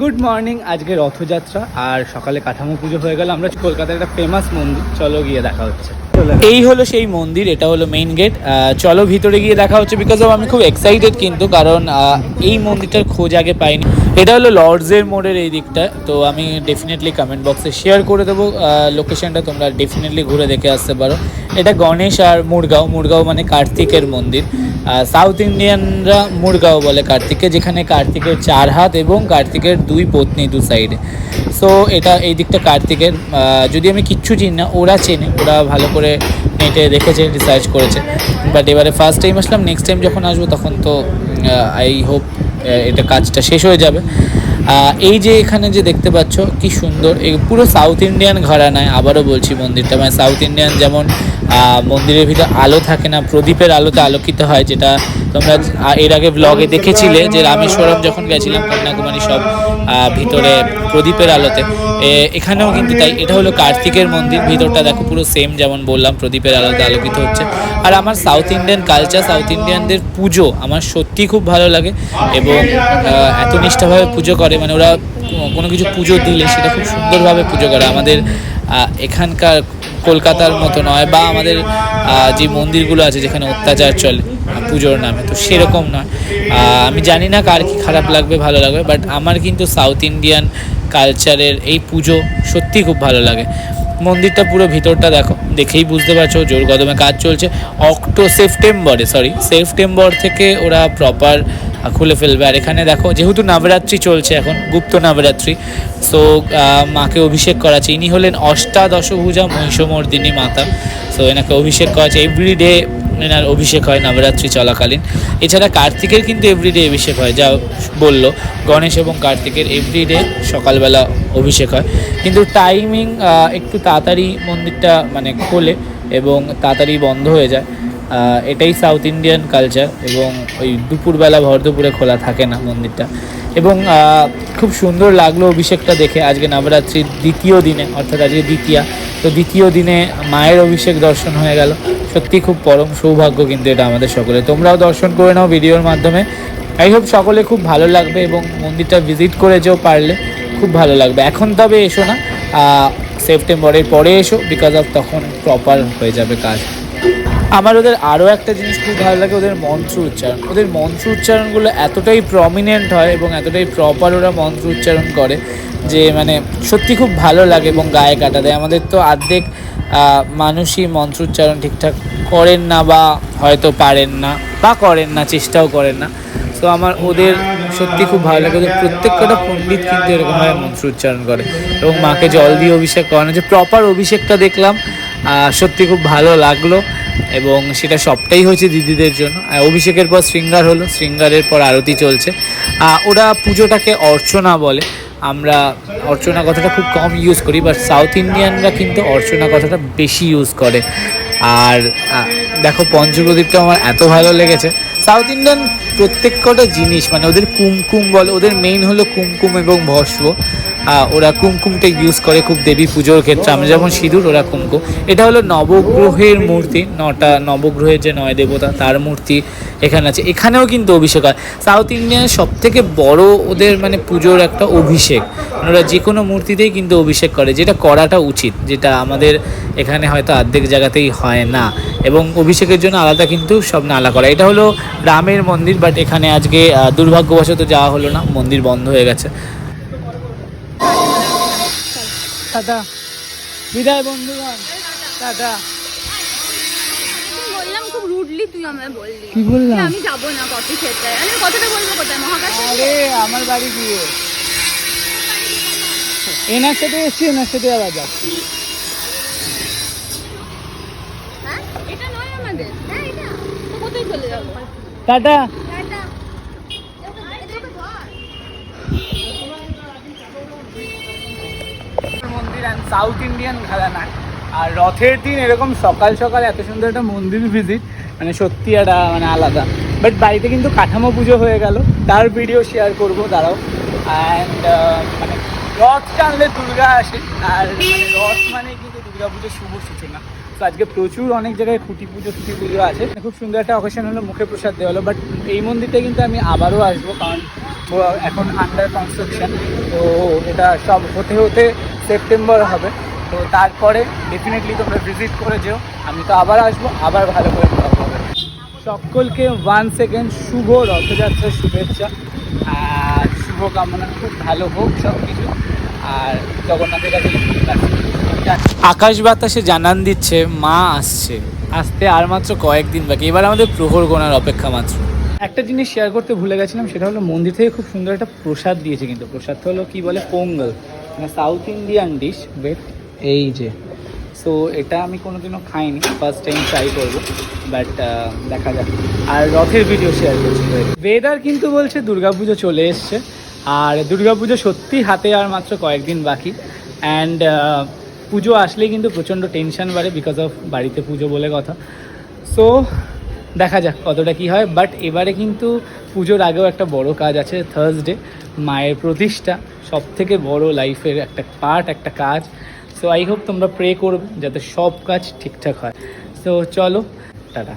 Good morning আজকে রথযাত্রা আর সকালে কাঠামো পুজো হয়ে গেল। আমরা কলকাতার একটা ফেমাস মন্দির। চলো গিয়ে দেখা হচ্ছে। এই হলো সেই মন্দির, এটা হলো মেইন গেট চলো ভিতরে গিয়ে দেখা হচ্ছে বিকজ অফ আমি খুব এক্সাইটেড কিন্তু, কারণ এই মন্দিরটার খোঁজ আগে পাইনি। এটা হলো লর্ডসের মোড়ের এই দিকটা, তো আমি ডেফিনেটলি কমেন্ট বক্সে শেয়ার করে দেবো। লোকেশনটা তোমরা ডেফিনেটলি ঘুরে দেখে আসতে পারো। এটা গণেশ আর মুরগাঁও মুরগাঁও মানে কার্তিকের মন্দির। সাউথ ইন্ডিয়ানরা মুরগাঁও বলে কার্তিককে যেখানে কার্তিকের চার হাত এবং কার্তিকের দুই পত্নী দু সাইডে সো এটা এই দিকটা কার্তিকের। যদি আমি কিচ্ছু চিনি না, ওরা চেনে, ওরা ভালো করে নেটে দেখেছে রিসার্চ করেছে বাট এবারে ফার্স্ট টাইম আসলাম নেক্সট টাইম যখন আসব তখন তো আই হোপ এটা কাজটা শেষ হয়ে যাবে। এই যে এখানে যে দেখতে পাচ্ছ কি সুন্দর এই পুরো সাউথ ইন্ডিয়ান ঘরানায় আবারও বলছি মন্দিরটা মানে সাউথ ইন্ডিয়ান যেমন মন্দিরের ভিতরে আলো থাকে না প্রদীপের আলোতে আলোকিত হয় যেটা তোমরা এর আগে ব্লগে দেখেছিলে যে রামেশ্বরম যখন গেছিলাম কন্যাকুমারী সব ভিতরে প্রদীপের আলোতে। এখানেও কিন্তু তাই, এটা হলো কার্তিকের মন্দির, ভিতরটা দেখো পুরো সেম যেমন বললাম, প্রদীপের আলোতে আলোকিত হচ্ছে। আর আমার সাউথ ইন্ডিয়ান কালচার সাউথ ইন্ডিয়ানদের পুজো আমার সত্যি খুব ভালো লাগে এবং এত নিষ্ঠাভাবে পুজো করে মানে ওরা কোনো কিছু পুজো দিলে সেটা খুব সুন্দরভাবে পুজো করে। আমাদের এখানকার কলকাতার মতো নয় বা আমাদের যে মন্দিরগুলো আছে যেখানে অত্যাচার চলে, পুজোর নামে, তো সেরকম নয়। আমি জানি না কার কি খারাপ লাগবে, ভালো লাগবে বাট আমার কিন্তু সাউথ ইন্ডিয়ান কালচারের এই পুজো সত্যি খুব ভালো লাগে। মন্দিরটা পুরো ভিতরটা দেখো, দেখেই বুঝতে পারছ, জোর কদমে কাজ চলছে। অক্টো সেপ্টেম্বরে সরি সেপ্টেম্বর থেকে ওরা প্রপার খুলে ফেলবে। আর এখানে দেখো, যেহেতু নবরাত্রি চলছে এখন, গুপ্ত নবরাত্রি সো মাকে অভিষেক করাচ্ছে। ইনি হলেন অষ্টাদশভুজা মহিষমর্দিনী মাতা সো এনাকে অভিষেক করা করাচ্ছে এভরিডে এনার অভিষেক হয় নবরাত্রি চলাকালীন। এছাড়া কার্তিকের কিন্তু এভরিডে অভিষেক হয়, যা বলল। গণেশ এবং কার্তিকের এভরিডে সকালবেলা অভিষেক হয়। কিন্তু টাইমিং একটু তাড়াতাড়ি মন্দিরটা মানে খোলে এবং তাড়াতাড়ি বন্ধ হয়ে যায়। এটাই সাউথ ইন্ডিয়ান কালচার এবং ওই দুপুরবেলা ভর দুপুরে খোলা থাকে না মন্দিরটা। এবং খুব সুন্দর লাগল অভিষেকটা দেখে। আজকে নবরাত্রির দ্বিতীয় দিনে, অর্থাৎ আজকে দ্বিতীয়া। তো দ্বিতীয় দিনে মায়ের অভিষেক দর্শন হয়ে গেল। সত্যি খুব পরম সৌভাগ্য কিন্তু এটা আমাদের সকলে। তোমরাও দর্শন করে নাও ভিডিওর মাধ্যমে। আই হোপ সকলে খুব ভালো লাগবে এবং মন্দিরটা ভিজিট করে যেও পারলে খুব ভালো লাগবে। এখন তবে এসো না। সেপ্টেম্বরের পরে এসো বিকজ অফ তখন প্রপার হয়ে যাবে কাজ। আমার ওদের আরও একটা জিনিস খুব ভালো লাগে, ওদের মন্ত্র উচ্চারণ। ওদের মন্ত্র উচ্চারণগুলো এতটাই প্রমিনেন্ট হয় এবং এতটাই প্রপার ওরা মন্ত্র উচ্চারণ করে যে মানে সত্যি খুব ভালো লাগে এবং গায়ে কাটা দেয়। আমাদের তো অর্ধেক মানুষই মন্ত্র উচ্চারণ ঠিকঠাক করেন না বা হয়তো পারেন না বা করেন না, চেষ্টাও করেন না। তো আমার ওদের সত্যি খুব ভালো লাগে। ওদের প্রত্যেকটা পণ্ডিত কিন্তু এরকমভাবে মন্ত্র উচ্চারণ করে এবং মাকে জল দিয়ে অভিষেক করানো, যে প্রপার অভিষেকটা দেখলাম সত্যি খুব ভালো লাগল। এবং সেটা সবটাই হয়েছে দিদিদের জন্য। অভিষেকের পর শৃঙ্গার হলো, শৃঙ্গারের পর আরতি চলছে। ওরা পুজোটাকে অর্চনা বলে। আমরা অর্চনা কথাটা খুব কম ইউজ করি বাট সাউথ ইন্ডিয়ানরা কিন্তু অর্চনা কথাটা বেশি ইউজ করে। আর দেখো পঞ্চপ্রদীপটা আমার এত ভালো লেগেছে। সাউথ ইন্ডিয়ান প্রত্যেক কটা জিনিস মানে ওদের কুমকুম বলে, ওদের মেইন হলো কুমকুম এবং ভস্ম। ওরা কুমকুমটা ইউজ করে খুব দেবী পুজোর ক্ষেত্রে। আমরা যেমন সিঁদুর, ওরা কুমকুম। এটা হলো নবগ্রহের মূর্তি, নটা নবগ্রহের যে নয় দেবতা, তার মূর্তি এখানে আছে। এখানেও কিন্তু অভিষেক হয়। সাউথ ইন্ডিয়ান সব থেকে বড় ওদের মানে পুজোর একটা অভিষেক। ওরা যে কোনো মূর্তিতেই কিন্তু অভিষেক করে, যেটা করাটা উচিত, যেটা আমাদের এখানে হয়তো অর্ধেক জায়গাতেই হয় না। এবং অভিষেকের জন্য আলাদা কিন্তু সব নালা করা। এটা হলো রামের মন্দির বাট এখানে আজকে দুর্ভাগ্যবশত যাওয়া হলো না। মন্দির বন্ধ হয়ে গেছে। টাটা বিদায় বন্ধুগণ টাটা বললাম খুব রুডলি তুই আমায় বললি। কি বললাম? আমি যাব না কফি খেতে। আমি কথাটা বলব কোথায়? মহাকাশ আরে আমার বাড়ি গিয়ে। এনার সাথে এসছি এনার সাথে আবার যাচ্ছি। টাটা টাটা মন্দির সাউথ ইন্ডিয়ান ঘরানা আর রথের দিন এরকম সকাল সকাল এত সুন্দর একটা মন্দির ভিজিট মানে সত্যি একটা মানে আলাদা। বাট বাড়িতে কিন্তু কাঠামো পুজো হয়ে গেল। তার ভিডিও শেয়ার করব, দাঁড়াও। অ্যান্ড মানে রথ টানলে দুর্গা আসে। আর মানে রথ মানে কিন্তু দুর্গা পুজোর শুভ সূচনা। তো আজকে প্রচুর অনেক জায়গায় খুঁটি পুজো খুঁটি পুজো আছে। খুব সুন্দর একটা অকেশন হলো মুখে প্রসাদ দেওয়া হলো। বাট এই মন্দিরটা কিন্তু আমি আবারও আসব, কারণ এখন আন্ডার কনস্ট্রাকশন তো এটা সব হতে হতে সেপ্টেম্বর হবে। তো তারপরে ডেফিনেটলি তোমরা ভিজিট করে যেও। আমি তো আবার আসব আবার ভালো করে হবে সকলকে ওয়ান সেকেন্ড শুভ রথযাত্রার শুভেচ্ছা। আর শুভ কামনা খুব ভালো হোক সব কিছু আর জগন্নাথের কাছে আকাশ বাতাসে জানান দিচ্ছে মা আসছে। আসতে আর মাত্র কয়েকদিন বাকি। এবার আমাদের প্রহর গোনার অপেক্ষা মাত্র। একটা জিনিস শেয়ার করতে ভুলে গেছিলাম সেটা হলো মন্দির থেকে খুব সুন্দর একটা প্রসাদ দিয়েছে কিন্তু। প্রসাদটা হলো কি বলে? Pongal. South Indian dish bet এই যে। সো এটা আমি কোনোদিনও খাইনি ফার্স্ট টাইম ট্রাই করব বাট দেখা যাক। আর রথের ভিডিও শেয়ার করছি। ওয়েদার কিন্তু বলছে দুর্গাপুজো চলে এসছে, আর দুর্গাপুজো সত্যি হাতে আর মাত্র কয়েকদিন বাকি। অ্যান্ড পুজো আসলেই কিন্তু প্রচণ্ড টেনশন বাড়ে বিকজ অফ বাড়িতে পুজো বলে কথা। সো দেখা যাক কতটা কি হয় বাট এবারে কিন্তু পুজোর আগেও একটা বড় কাজ আছে থার্সডে মায়ের প্রতিষ্ঠা সব থেকে বড় লাইফের একটা পার্ট একটা কাজ। সো আই হোপ তোমরা প্রে করবে যাতে সব কাজ ঠিকঠাক হয়। সো চলো, টাটা।